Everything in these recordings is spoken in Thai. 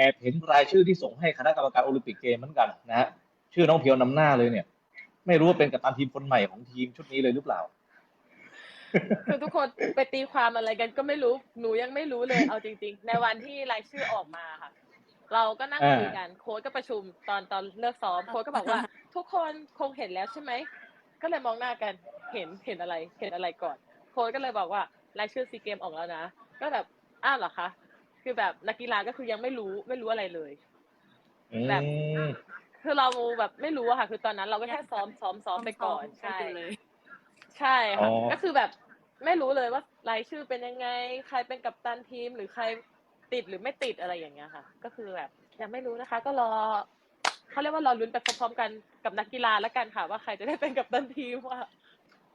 อบเห็นรายชื่อที่ส่งให้คณะกรรมการโอลิมปิกเกมเหมือนกันนะฮะชื่อน้องเพียวนำหน้าเลยเนี่ย ไม่รู้ว่าเป็นกัปตันทีมคนใหม่ของทีมชุดนี้เลยหรือเปล่าคือทุกคนไปตีความอะไรกันก็ไม่รู้หนูยังไม่รู้เลยเอาจริง ๆ ในวันที่รายชื่อออกมาค่ะ เราก็นั่งอ่าคุยกันโค้ชก็ประชุมตอนตอนเลิกซ้อมโค้ชก็บอกว่า ทุกคนคงเห็นแล้วใช่ไหมก็เลยมองหน้ากันเห็นเห็นอะไรเห็นอะไรก่อน โค้ชก็เลยบอกว่ารายชื่อซีเกมออกแล้วนะ ก็แบบอ้าวเหรอคะ คือแบบนักกีฬาก็คือยังไม่รู้ไม่รู้อะไรเลยอืแบบมคือเราแบบไม่รู้อะค่ะ คือตอนนั้นเราก็แค่ซ้อมซ้อมซ้อมไปก่อนใช่ เลย ใช่อ๋ค่ะอ ก็คือแบบไม่รู้เลยว่ารายชื่อเป็นยังไง ใครเป็นกัปตันทีมหรือใครติดหรือไม่ติดอะไรอย่างเงี้ยค่ะ ก็คือแบบยังไม่รู้นะคะ ก็รอเขาเรียกว่ารอลุ้นไปพร้อมๆกันกับนักกีฬาแล้วกันค่ะ ว่าใครจะได้เป็นกัปตันทีมว่า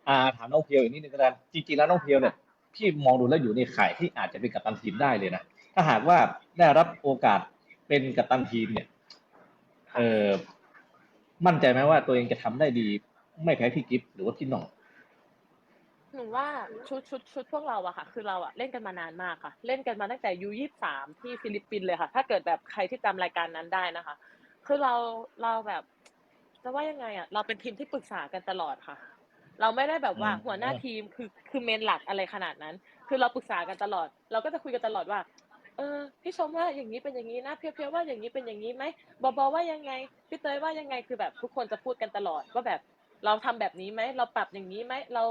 อ่าถามน้องเพียวอีกนิดนึงก็ได้จริงๆแล้วน้องเพียวเนี่ยพี่มองดูแล้วอยู่ในข่ายที่อาจจะเป็นกัปตันทีมได้เลยนะ ถ้าหากว่าได้รับโอกาสเป็นกัปตันทีมเนี่ยเออมั่นใจไหมว่าตัวเองจะทำได้ดี ไม่แพ้พี่กิฟต์หรือว่าพี่หน่องหนูว่าชุดชุดชุดพวกเราอะค่ะ คือเราอะเล่นกันมานานมากค่ะ เล่นกันมาตั้งแต่ยูยี่สามที่ฟิลิปปินส์เลยค่ะ ถ้าเกิดแบบใครที่จำรายการนั้นได้นะคะ คือเราเราแบบจะว่ายังไงอะเราเป็นทีมที่ปรึกษากันตลอดค่ะ เราไม่ได้แบบว่าอืมหัวหน้าทีมคือคือเมนหลักอะไรขนาดนั้น คือเราปรึกษากันตลอด เราก็จะคุยกันตลอดว่า เออพี่ชมว่าอย่างนี้เป็นอย่างนี้นะเพียวเพียวว่าอย่างนี้เป็นอย่างนี้ไหมบอบอว่ายังไงพี่เตยว่ายังไงคือแบบทุกคนจะพูดกันตลอดว่าแบบเราทำแบบนี้ไหมเราปรับอย่างนี้ไหมเรา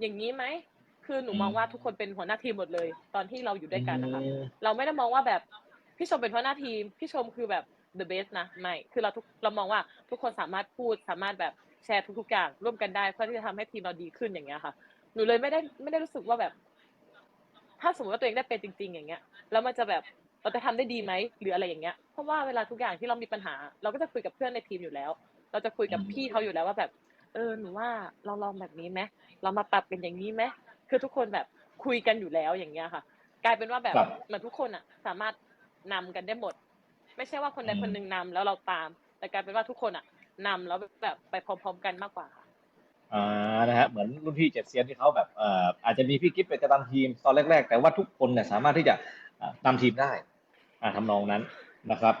อย่างนี้ไหมคือหนูมองว่าทุกคนเป็นหัวหน้าทีมหมดเลย ตอนที่เราอยู่ด้วยกันนะคะอืมเราไม่ได้มองว่าแบบพี่ชมเป็นหัวหน้าทีมพี่ชมคือแบบ the best นะไม่คือเราทุกเรามองว่าทุกคนสามารถพูดสามารถแบบแชร์ทุกๆอย่างร่วมกันได้เพื่อที่จะทำให้ทีมเราดีขึ้นอย่างเงี้ยค่ะหนูเลยไม่ได้ไม่ได้รู้สึกว่าแบบ ถ้าสมมติว่าตัวเองได้เป็นจริง ๆ อย่างเงี้ย แล้วมันจะแบบเราจะทำได้ดีไหมหรืออะไรอย่างเงี้ย เพราะว่าเวลาทุกอย่างที่เรามีปัญหา เราก็จะคุยกับเพื่อนในทีมอยู่แล้ว เราจะคุยกับพี่เขาอยู่แล้วว่าแบบ เออหนูว่าเราลองแบบนี้ไหมเรามาปรับเป็นอย่างนี้ไหมคือทุกคนแบบคุยกันอยู่แล้วอย่างเงี้ยค่ะ กลายเป็นว่าแบบครับเหมือนทุกคนอะ สามารถนำกันได้หมด ไม่ใช่ว่าคนใดอืมคนหนึ่งนำแล้วเราตาม แต่กลายเป็นว่าทุกคนอะนำแล้วแบบไปพร้อม ๆ กันมากกว่าค่ะ อ่านะฮะเหมือนรุ่นพี่เจ็ดเซียนที่เขาแบบอ่ออาจจะมีพี่กิฟเป็นกัปตันทีมตอนแรก ๆ แต่ว่าทุกคนเนี่ยสามารถที่จะนำทีมได้อ่าทำนองนั้นนะครับ